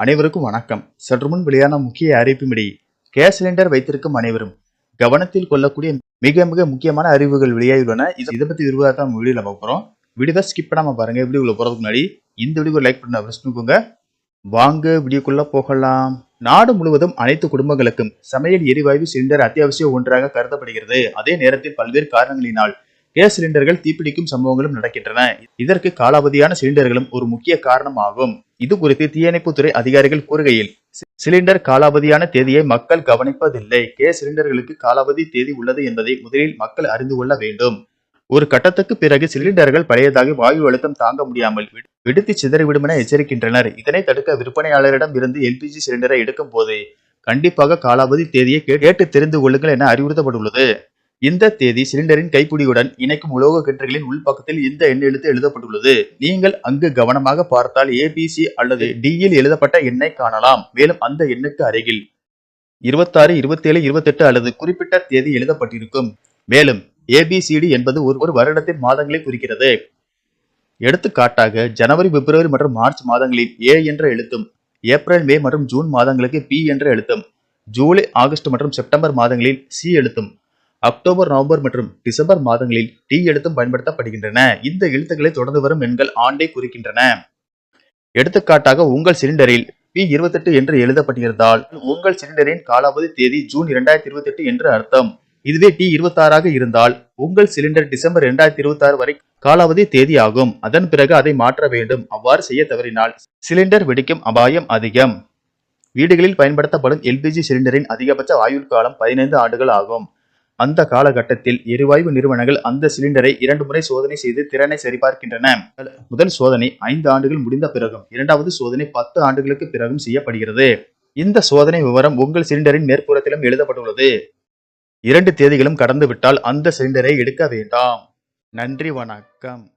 அனைவருக்கும் வணக்கம். சற்று முன் வெளியான முக்கிய அறிவிப்பின்படி கேஸ் சிலிண்டர் வைத்திருக்கும் அனைவரும் கவனத்தில் கொள்ளக்கூடிய மிக மிக முக்கியமான அறிவுகள் வெளியாகியுள்ளன இதை பத்தி விரிவாக தான் வீடியோல பார்க்க போறோம். வீடியோ ஸ்கிப் பண்ணாம பாருங்க. வீடியோக்குள்ள போறதுக்கு முன்னாடி இந்த வீடியோ லைக் பண்ண பிரஸ் வாங்க வீடியோக்குள்ள போகலாம். நாடு முழுவதும் அனைத்து குடும்பங்களுக்கும் சமையல் எரிவாயு சிலிண்டர் அத்தியாவசிய ஒன்றாக கருதப்படுகிறது. அதே நேரத்தில் பல்வேறு காரணங்களினால் கேஸ் சிலிண்டர்கள் தீப்பிடிக்கும் சம்பவங்களும் நடக்கின்றன. இதற்கு காலாவதியான சிலிண்டர்களும் ஒரு முக்கிய காரணம் ஆகும் இது குறித்து தீயணைப்புத்துறை அதிகாரிகள் கூறுகையில் சிலிண்டர் காலாவதியான தேதியை மக்கள் கவனிப்பதில்லை. கேஸ் சிலிண்டர்களுக்கு காலாவதி தேதி உள்ளது என்பதை முதலில் மக்கள் அறிந்து கொள்ள வேண்டும். ஒரு கட்டத்துக்கு பிறகு சிலிண்டர்கள் பழையதாகி வாயு அழுத்தம் தாங்க முடியாமல் வெடி- வெடித்து சிதறிவிடும் என எச்சரிக்கின்றனர். இதனை தடுக்க விற்பனையாளரிடம் இருந்து எல்பிஜி சிலிண்டரை எடுக்கும் போது கண்டிப்பாக காலாவதி தேதியை கே- கேட்டு தெரிந்து கொள்ளுங்கள் என அறிவுறுத்தப்பட்டுள்ளது. இந்த தேதி சிலிண்டரின் கைப்பிடியுடன் இணைக்கும் உலோக கட்டுகளின் உள்பக்கத்தில் இந்த எண் எழுத்து எழுதப்பட்டுள்ளது. நீங்கள் அங்கு கவனமாக பார்த்தால் ஏபிசி அல்லது டியில் எழுதப்பட்ட எண்ணை காணலாம். மேலும் அந்த எண்ணுக்கு அருகில் இருபத்தாறு இருபத்தேழு இருபத்தெட்டு அல்லது குறிப்பிட்ட தேதி எழுதப்பட்டிருக்கும். மேலும் ஏபிசிடி என்பது ஒரு ஒரு வருடத்தின் மாதங்களை குறிக்கிறது. எடுத்துக்காட்டாக ஜனவரி பிப்ரவரி மற்றும் மார்ச் மாதங்களில் ஏ என்ற எழுத்தும் ஏப்ரல் மே மற்றும் ஜூன் மாதங்களுக்கு பி என்ற எழுத்தும் ஜூலை ஆகஸ்ட் மற்றும் செப்டம்பர் மாதங்களில் சி எழுத்தும் அக்டோபர் நவம்பர் மற்றும் டிசம்பர் மாதங்களில் டி எழுத்தும் பயன்படுத்தப்படுகின்றன. இந்த எழுத்துக்களை தொடர்ந்து வரும் எண்கள் ஆண்டை குறிக்கின்றன. எடுத்துக்காட்டாக உங்கள் சிலிண்டரில் பி இருபத்தெட்டு என்று எழுதப்பட்டிருந்தால் உங்கள் சிலிண்டரின் காலாவதி தேதி ஜூன் இரண்டாயிரத்தி இருபத்தெட்டு என்று அர்த்தம். இதுவே டி இருபத்தாறாக இருந்தால் உங்கள் சிலிண்டர் டிசம்பர் இரண்டாயிரத்தி இருபத்தி ஆறு வரை காலாவதி தேதி ஆகும். அதன் பிறகு அதை மாற்ற வேண்டும். அவ்வாறு செய்ய தவறினால் சிலிண்டர் வெடிக்கும் அபாயம் அதிகம். வீடுகளில் பயன்படுத்தப்படும் எல்பிஜி சிலிண்டரின் அதிகபட்ச ஆயுள் காலம் பதினைந்து ஆண்டுகள் ஆகும். அந்த காலகட்டத்தில் எரிவாயு நிறுவனங்கள் அந்த சிலிண்டரை இரண்டு முறை சோதனை செய்து திறனை சரிபார்க்கின்றன. முதல் சோதனை ஐந்து ஆண்டுகள் முடிந்த பிறகும் இரண்டாவது சோதனை பத்து ஆண்டுகளுக்கு பிறகும் செய்யப்படுகிறது. இந்த சோதனை விவரம் உங்கள் சிலிண்டரின் மேற்புறத்திலும் எழுதப்பட்டுள்ளது. இரண்டு தேதிகளும் கடந்துவிட்டால் அந்த சிலிண்டரை எடுக்க வேண்டாம். நன்றி வணக்கம்.